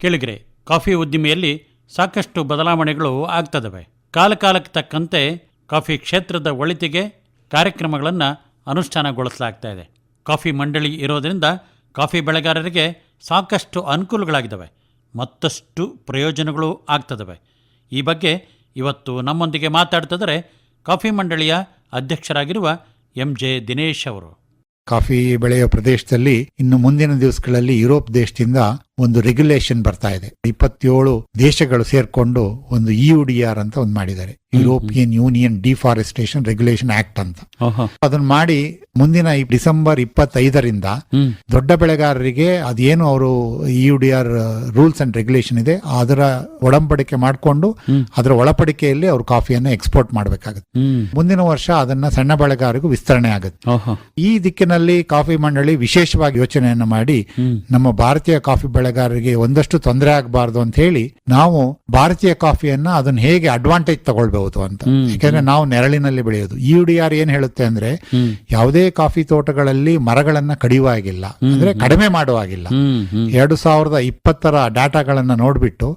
ಕೇಳಿಗ್ರೆ, coffee ಉದ್ದಿಮೆಯಲ್ಲಿ ಸಾಕಷ್ಟು ಬದಲಾವಣೆಗಳು ಆಗ್ತದವೆ. ಕಾಲಕಾಲಕ್ಕೆ ತಕ್ಕಂತೆ ಕಾಫಿ ಕ್ಷೇತ್ರದ ಒಳಿತಿಗೆ ಕಾರ್ಯಕ್ರಮಗಳನ್ನು ಅನುಷ್ಠಾನಗೊಳಿಸಲಾಗ್ತಾ ಇದೆ. ಕಾಫಿ ಮಂಡಳಿ ಇರೋದರಿಂದ ಕಾಫಿ ಬೆಳೆಗಾರರಿಗೆ ಸಾಕಷ್ಟು ಅನುಕೂಲಗಳಾಗಿದ್ದಾವೆ ಮತ್ತಷ್ಟು ಪ್ರಯೋಜನಗಳು ಆಗ್ತದವೆ. ಈ ಬಗ್ಗೆ ಇವತ್ತು ನಮ್ಮೊಂದಿಗೆ ಮಾತಾಡ್ತಿದ್ರೆ ಕಾಫಿ ಮಂಡಳಿಯ ಅಧ್ಯಕ್ಷರಾಗಿರುವ ಎಂ ಜೆ ದಿನೇಶ್ ಅವರು. ಕಾಫಿ ಬೆಳೆಯುವ ಪ್ರದೇಶದಲ್ಲಿ ಇನ್ನು ಮುಂದಿನ ದಿವಸಗಳಲ್ಲಿ ಯುರೋಪ್ ದೇಶದಿಂದ ಒಂದು ರೆಗ್ಯುಲೇಷನ್ ಬರ್ತಾ ಇದೆ. ಇಪ್ಪತ್ತೇಳು ದೇಶಗಳು ಸೇರ್ಕೊಂಡು ಒಂದು ಇ ಆರ್ ಅಂತ ಒಂದು ಮಾಡಿದ್ದಾರೆ. European Union deforestation regulation act ಅಂತ. ಅದನ್ನ ಮಾಡಿ ಮುಂದಿನ ಡಿಸೆಂಬರ್ ಇಪ್ಪತ್ತೈದರಿಂದ ದೊಡ್ಡ ಬೆಳೆಗಾರರಿಗೆ ಅದೇನು ಅವರು E D R rules and regulation ಇದೆ ಅದರ ಒಡಂಬಡಿಕೆ ಮಾಡಿಕೊಂಡು ಅದರ ಒಳಪಡಿಕೆಯಲ್ಲಿ ಅವರು ಕಾಫಿಯನ್ನು ಎಕ್ಸ್ಪೋರ್ಟ್ ಮಾಡಬೇಕಾಗುತ್ತೆ. ಮುಂದಿನ ವರ್ಷ ಅದನ್ನ ಸಣ್ಣ ಬೆಳೆಗಾರರಿಗೂ ವಿಸ್ತರಣೆ ಆಗುತ್ತೆ. ಈ ದಿಕ್ಕಿನಲ್ಲಿ ಕಾಫಿ ಮಂಡಳಿ ವಿಶೇಷವಾಗಿ ಯೋಚನೆಯನ್ನು ಮಾಡಿ ನಮ್ಮ ಭಾರತೀಯ ಕಾಫಿ ಬೆಳೆಗಾರರಿಗೆ ಒಂದಷ್ಟು ತೊಂದರೆ ಆಗಬಾರ್ದು ಅಂತ ಹೇಳಿ ನಾವು ಭಾರತೀಯ ಕಾಫಿಯನ್ನ ಅದನ್ನ ಹೇಗೆ ಅಡ್ವಾಂಟೇಜ್ ತಗೊಳ್ಬಹುದು ಅಂತ. ಯಾಕಂದ್ರೆ ನಾವು ನೆರಳಿನಲ್ಲಿ ಬೆಳೆಯೋದು. ಇ ಡಿ ಆರ್ ಏನ್ ಹೇಳುತ್ತೆ ಅಂದ್ರೆ ಯಾವುದೇ ಕಾಫಿ ತೋಟಗಳಲ್ಲಿ ಮರಗಳನ್ನ ಕಡಿಯುವಾಗಿಲ್ಲ ಅಂದ್ರೆ ಕಡಿಮೆ ಮಾಡುವಾಗಿಲ್ಲ ಎರಡು ಸಾವಿರದ ಇಪ್ಪತ್ತರ ಡಾಟಾಗಳನ್ನ ನೋಡ್ಬಿಟ್ಟು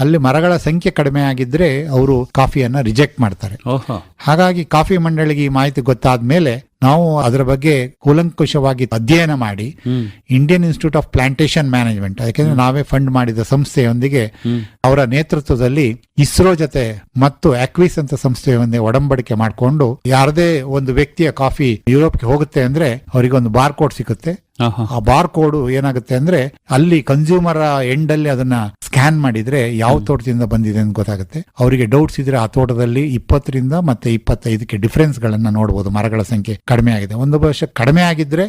ಅಲ್ಲಿ ಮರಗಳ ಸಂಖ್ಯೆ ಕಡಿಮೆ ಆಗಿದ್ರೆ ಅವರು ಕಾಫಿಯನ್ನ ರಿಜೆಕ್ಟ್ ಮಾಡ್ತಾರೆ. ಹಾಗಾಗಿ ಕಾಫಿ ಮಂಡಳಿಗೆ ಈ ಮಾಹಿತಿ ಗೊತ್ತಾದ್ಮೇಲೆ ನಾವು ಅದರ ಬಗ್ಗೆ ಕೂಲಂಕುಷವಾಗಿ ಅಧ್ಯಯನ ಮಾಡಿ Indian Institute of Plantation Management ಯಾಕೆಂದ್ರೆ ನಾವೇ ಫಂಡ್ ಮಾಡಿದ ಸಂಸ್ಥೆಯೊಂದಿಗೆ ಅವರ ನೇತೃತ್ವದಲ್ಲಿ ಇಸ್ರೋ ಜೊತೆ ಮತ್ತು ಆಕ್ವಿಸ್ ಅಂತ ಸಂಸ್ಥೆಯೊಂದಿಗೆ ಒಡಂಬಡಿಕೆ ಮಾಡಿಕೊಂಡು ಯಾರದೇ ಒಂದು ವ್ಯಕ್ತಿಯ ಕಾಫಿ ಯುರೋಪ್ಗೆ ಹೋಗುತ್ತೆ ಅಂದ್ರೆ ಅವರಿಗೆ ಒಂದು ಬಾರ್ ಕೋಡ್ ಸಿಗುತ್ತೆ. ಆ ಬಾರ್ ಕೋಡ್ ಏನಾಗುತ್ತೆ ಅಂದ್ರೆ ಅಲ್ಲಿ ಕನ್ಸ್ಯೂಮರ್ ಎಂಡ್ ಅಲ್ಲಿ ಅದನ್ನ ಸ್ಕ್ಯಾನ್ ಮಾಡಿದ್ರೆ ಯಾವ ತೋಟದಿಂದ ಬಂದಿದೆ ಅಂತ ಗೊತ್ತಾಗುತ್ತೆ. ಅವರಿಗೆ ಡೌಟ್ಸ್ ಇದ್ರೆ ಆ ತೋಟದಲ್ಲಿ ಇಪ್ಪತ್ತರಿಂದ ಮತ್ತೆ ಇಪ್ಪತ್ತೈದಕ್ಕೆ ಡಿಫರೆನ್ಸ್ ಗಳನ್ನ ನೋಡಬಹುದು ಮರಗಳ ಸಂಖ್ಯೆ ಕಡಿಮೆ ಆಗಿದೆ. ಒಂದು ವರ್ಷ ಕಡಿಮೆ ಆಗಿದ್ರೆ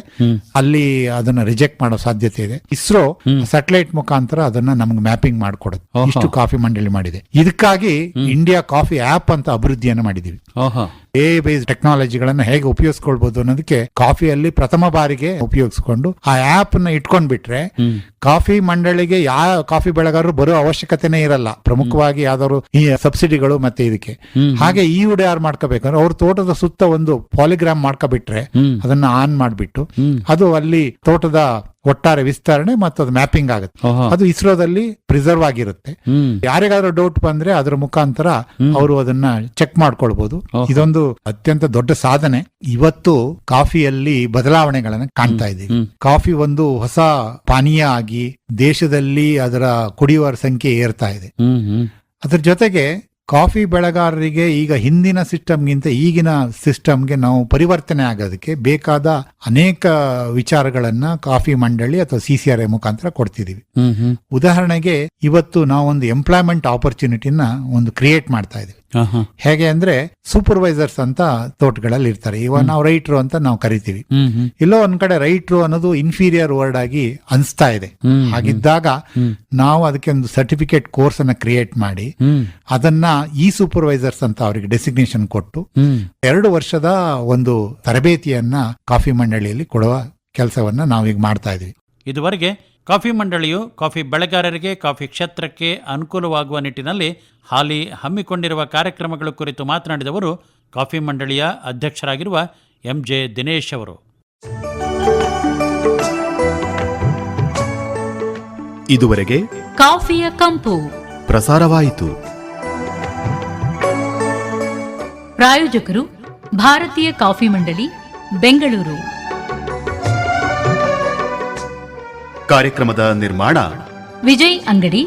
ಅಲ್ಲಿ ಅದನ್ನ ರಿಜೆಕ್ಟ್ ಮಾಡೋ ಸಾಧ್ಯತೆ ಇದೆ. ಇಸ್ರೋ ಸ್ಯಾಟಲೈಟ್ ಮುಖಾಂತರ ಅದನ್ನ ನಮ್ಗೆ ಮ್ಯಾಪಿಂಗ್ ಮಾಡಿಕೊಡುತ್ತೆ. ಇಷ್ಟು ಕಾಫಿ ಮಂಡಳಿ ಮಾಡಿದೆ. ಇದಕ್ಕಾಗಿ ಇಂಡಿಯಾ ಕಾಫಿ ಆಪ್ ಅಂತ ಅಭಿವೃದ್ಧಿಯನ್ನು ಮಾಡಿದೀವಿ. ಎ ಬೇಸ್ ಟೆಕ್ನಾಲಜಿಗಳನ್ನ ಹೇಗೆ ಉಪಯೋಗಿಸ್ಕೊಳ್ಬಹುದು ಅನ್ನೋದಕ್ಕೆ ಕಾಫಿಯಲ್ಲಿ ಪ್ರಥಮ ಬಾರಿಗೆ ಉಪಯೋಗಿಸ್ಕೊಂಡು ಆ ಆಪ್ನ ಇಟ್ಕೊಂಡ್ಬಿಟ್ರೆ ಕಾಫಿ ಮಂಡಳಿಗೆ ಯಾವ ಕಾಫಿ ಬೆಳೆಗಾರರು ಬರೋ ಅವಶ್ಯಕತೆನೇ ಇರಲ್ಲ. ಪ್ರಮುಖವಾಗಿ ಯಾವ್ದಾದ್ರು ಈ ಸಬ್ಸಿಡಿಗಳು ಮತ್ತೆ ಇದಕ್ಕೆ. ಹಾಗೆ ಈ ಉಡೆ ಯಾರು ಮಾಡ್ಕೋಬೇಕಂದ್ರೆ ಅವ್ರ ತೋಟದ ಸುತ್ತ ಒಂದು ಪಾಲಿಗ್ರಾಮ್ ಮಾಡ್ಕೊಬಿಟ್ರೆ ಅದನ್ನ ಆನ್ ಮಾಡ್ಬಿಟ್ಟು ಅದು ಅಲ್ಲಿ ತೋಟದ ಒಟ್ಟಾರೆ ವಿಸ್ತರಣೆ ಮತ್ತು ಅದು ಮ್ಯಾಪಿಂಗ್ ಆಗುತ್ತೆ. ಅದು ಇಸ್ರೋದಲ್ಲಿ ಪ್ರಿಸರ್ವ್ ಆಗಿರುತ್ತೆ. ಯಾರಿಗಾದ್ರೂ ಡೌಟ್ ಬಂದ್ರೆ ಅದರ ಮುಖಾಂತರ ಅವರು ಅದನ್ನ ಚೆಕ್ ಮಾಡ್ಕೊಳ್ಬಹುದು ಇದೊಂದು ಅತ್ಯಂತ ದೊಡ್ಡ ಸಾಧನೆ. ಇವತ್ತು ಕಾಫಿಯಲ್ಲಿ ಬದಲಾವಣೆಗಳನ್ನ ಕಾಣ್ತಾ ಇದ್ದೀವಿ. ಕಾಫಿ ಒಂದು ಹೊಸ ಪಾನೀಯ ಆಗಿ ದೇಶದಲ್ಲಿ ಅದರ ಕುಡಿಯುವರ ಸಂಖ್ಯೆ ಏರ್ತಾ ಇದೆ. ಅದ್ರ ಜೊತೆಗೆ ಕಾಫಿ ಬೆಳೆಗಾರರಿಗೆ ಈಗ ಹಿಂದಿನ ಸಿಸ್ಟಮ್ಗಿಂತ ಈಗಿನ ಸಿಸ್ಟಮ್ಗೆ ನಾವು ಪರಿವರ್ತನೆ ಆಗೋದಕ್ಕೆ ಬೇಕಾದ ಅನೇಕ ವಿಚಾರಗಳನ್ನ ಕಾಫಿ ಮಂಡಳಿ ಅಥವಾ ಸಿ ಸಿ ಆರ್ ಐ ಮುಖಾಂತರ ಕೊಡ್ತಿದೀವಿ. ಉದಾಹರಣೆಗೆ ಇವತ್ತು ನಾವು ಒಂದು ಎಂಪ್ಲಾಯ್ಮೆಂಟ್ ಆಪರ್ಚುನಿಟಿನ ಒಂದು ಕ್ರಿಯೇಟ್ ಮಾಡ್ತಾ ಇದೀವಿ. ಹೇಗೆ ಅಂದ್ರೆ ಸೂಪರ್ವೈಸರ್ಸ್ ಅಂತ ತೋಟಗಳಲ್ಲಿ ಇರ್ತಾರೆ. ಇವಾಗ ನಾವು ರೈಟ್ರು ಅಂತ ನಾವು ಕರಿತೀವಿ. ಎಲ್ಲೋ ಒಂದ್ ಕಡೆ ರೈಟ್ರು ಅನ್ನೋದು ಇನ್ಫೀರಿಯರ್ ವರ್ಡ್ ಆಗಿ ಅನ್ಸ್ತಾ ಇದೆ. ಹಾಗಿದ್ದಾಗ ನಾವು ಅದಕ್ಕೆ ಒಂದು ಸರ್ಟಿಫಿಕೇಟ್ ಕೋರ್ಸ್ ಅನ್ನ ಕ್ರಿಯೇಟ್ ಮಾಡಿ ಅದನ್ನ ಈ ಸೂಪರ್ವೈಸರ್ಸ್ ಅಂತ ಅವರಿಗೆ ಡೆಸಿಗ್ನೇಷನ್ ಕೊಟ್ಟು ಎರಡು ವರ್ಷದ ಒಂದು ತರಬೇತಿಯನ್ನ ಕಾಫಿ ಮಂಡಳಿಯಲ್ಲಿ ಕೊಡುವ ಕೆಲಸವನ್ನ ನಾವೀಗ ಮಾಡ್ತಾ ಇದೀವಿ. ಇದುವರೆಗೆ ಕಾಫಿ ಮಂಡಳಿಯು ಕಾಫಿ ಬೆಳೆಗಾರರಿಗೆ ಕಾಫಿ ಕ್ಷೇತ್ರಕ್ಕೆ ಅನುಕೂಲವಾಗುವ ನಿಟ್ಟಿನಲ್ಲಿ ಹಾಲಿ ಹಮ್ಮಿಕೊಂಡಿರುವ ಕಾರ್ಯಕ್ರಮಗಳ ಕುರಿತು ಮಾತನಾಡಿದವರು ಕಾಫಿ ಮಂಡಳಿಯ ಅಧ್ಯಕ್ಷರಾಗಿರುವ ಎಂ ಜೆ ದಿನೇಶ್ ಅವರು. ಇದುವರೆಗೆ ಕಾಫಿಯ ಕಂಪು. ಪ್ರಸಾರವಾಯಿತು. ಪ್ರಾಯೋಜಕರು ಭಾರತೀಯ ಕಾಫಿ ಮಂಡಳಿ ಬೆಂಗಳೂರು. ಕಾರ್ಯಕ್ರಮದ ನಿರ್ಮಾಣ ವಿಜಯ್ ಅಂಗಡಿ